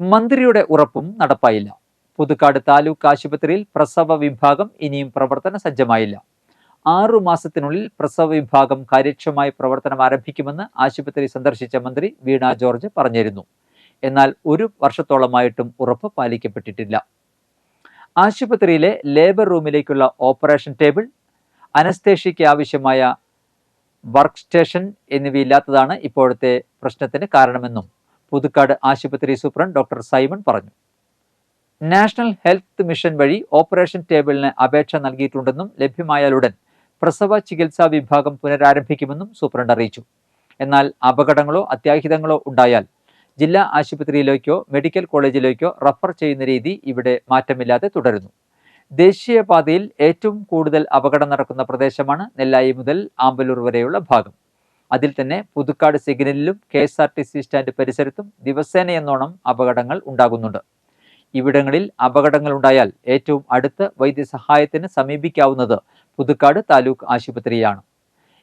മന്ത്രിയുടെ ഉറപ്പും നടപ്പായില്ല. പുതുക്കാട് താലൂക്ക് ആശുപത്രിയിൽ പ്രസവ വിഭാഗം ഇനിയും പ്രവർത്തന സജ്ജമായില്ല. ആറു മാസത്തിനുള്ളിൽ പ്രസവ വിഭാഗം കാര്യക്ഷമമായി പ്രവർത്തനം ആരംഭിക്കുമെന്ന് ആശുപത്രി സന്ദർശിച്ച മന്ത്രി വീണ ജോർജ് പറഞ്ഞിരുന്നു. എന്നാൽ ഒരു വർഷത്തോളമായിട്ടും ഉറപ്പ് പാലിക്കപ്പെട്ടിട്ടില്ല. ആശുപത്രിയിലെ ലേബർ റൂമിലേക്കുള്ള ഓപ്പറേഷൻ ടേബിൾ അനസ്തേഷ്യയ്ക്ക് ആവശ്യമായ വർക്ക് സ്റ്റേഷൻ എന്നിവയില്ലാത്തതാണ് ഇപ്പോഴത്തെ പ്രശ്നത്തിന് കാരണമെന്നും പുതുക്കാട് ആശുപത്രി സൂപ്രണ്ട് ഡോക്ടർ സൈമൺ പറഞ്ഞു. നാഷണൽ ഹെൽത്ത് മിഷൻ വഴി ഓപ്പറേഷൻ ടേബിളിന് അപേക്ഷ നൽകിയിട്ടുണ്ടെന്നും ലഭ്യമായാലുടൻ പ്രസവ ചികിത്സാ വിഭാഗം പുനരാരംഭിക്കുമെന്നും സൂപ്രണ്ട് അറിയിച്ചു. എന്നാൽ അപകടങ്ങളോ അത്യാഹിതങ്ങളോ ഉണ്ടായാൽ ജില്ലാ ആശുപത്രിയിലേക്കോ മെഡിക്കൽ കോളേജിലേക്കോ റഫർ ചെയ്യുന്ന രീതി ഇവിടെ മാറ്റമില്ലാതെ തുടരുന്നു. ദേശീയപാതയിൽ ഏറ്റവും കൂടുതൽ അപകടം നടക്കുന്ന പ്രദേശമാണ് നെല്ലായി മുതൽ ആമ്പലൂർ വരെയുള്ള ഭാഗം. അതിൽ തന്നെ Puthukkad സിഗ്നലിലും K S R T C stand പരിസരത്തും ദിവസേനയെന്നോണം അപകടങ്ങൾ ഉണ്ടാകുന്നുണ്ട്. ഇവിടങ്ങളിൽ അപകടങ്ങൾ ഉണ്ടായാൽ ഏറ്റവും അടുത്ത് വൈദ്യസഹായത്തിന് സമീപിക്കാവുന്നത് പുതുക്കാട് താലൂക്ക് ആശുപത്രിയാണ്.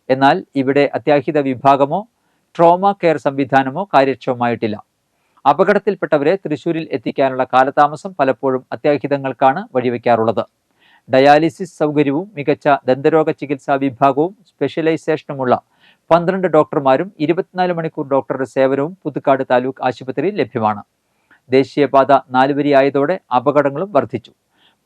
എന്നാൽ ഇവിടെ അത്യാഹിത വിഭാഗമോ ട്രോമ കെയർ സംവിധാനമോ കാര്യക്ഷമമായിട്ടില്ല. അപകടത്തിൽപ്പെട്ടവരെ തൃശൂരിൽ എത്തിക്കാനുള്ള കാലതാമസം പലപ്പോഴും അത്യാഹിതങ്ങൾക്കാണ് വഴിവെക്കാറുള്ളത്. ഡയാലിസിസ് സൗകര്യവും മികച്ച ദന്തരോഗ ചികിത്സാ വിഭാഗവും സ്പെഷ്യലൈസേഷനുമുള്ള പന്ത്രണ്ട് ഡോക്ടർമാരും ഇരുപത്തിനാല് മണിക്കൂർ ഡോക്ടറുടെ സേവനവും പുതുക്കാട് താലൂക്ക് ആശുപത്രിയിൽ ലഭ്യമാണ്. ദേശീയപാത നാലുവരിയായതോടെ അപകടങ്ങളും വർദ്ധിച്ചു.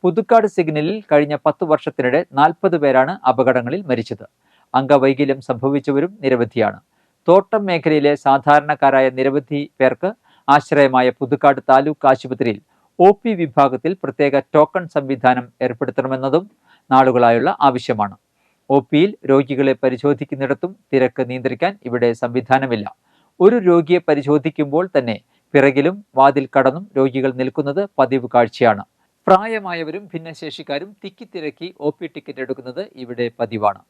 പുതുക്കാട് സിഗ്നലിൽ കഴിഞ്ഞ പത്തു വർഷത്തിനിടെ നാൽപ്പത് പേരാണ് അപകടങ്ങളിൽ മരിച്ചത്. അംഗവൈകല്യം സംഭവിച്ചവരും നിരവധിയാണ്. തോട്ടം മേഖലയിലെ സാധാരണക്കാരായ നിരവധി പേർക്ക് ആശ്രയമായ പുതുക്കാട് താലൂക്ക് ആശുപത്രിയിൽ ഒ പി വിഭാഗത്തിൽ പ്രത്യേക ടോക്കൺ സംവിധാനം ഏർപ്പെടുത്തണമെന്നതും നാളുകളായുള്ള ആവശ്യമാണ്. ഒ പിയിൽ രോഗികളെ പരിശോധിക്കുന്നിടത്തും തിരക്ക് നിയന്ത്രിക്കാൻ ഇവിടെ സംവിധാനമില്ല. ഒരു രോഗിയെ പരിശോധിക്കുമ്പോൾ തന്നെ പിറകിലും വാതിൽ കടന്നും രോഗികൾ നിൽക്കുന്നത് പതിവ് കാഴ്ചയാണ്. പ്രായമായവരും ഭിന്നശേഷിക്കാരും തിക്കിത്തിരക്കി ഒ പി ടിക്കറ്റ് എടുക്കുന്നത് ഇവിടെ പതിവാണ്.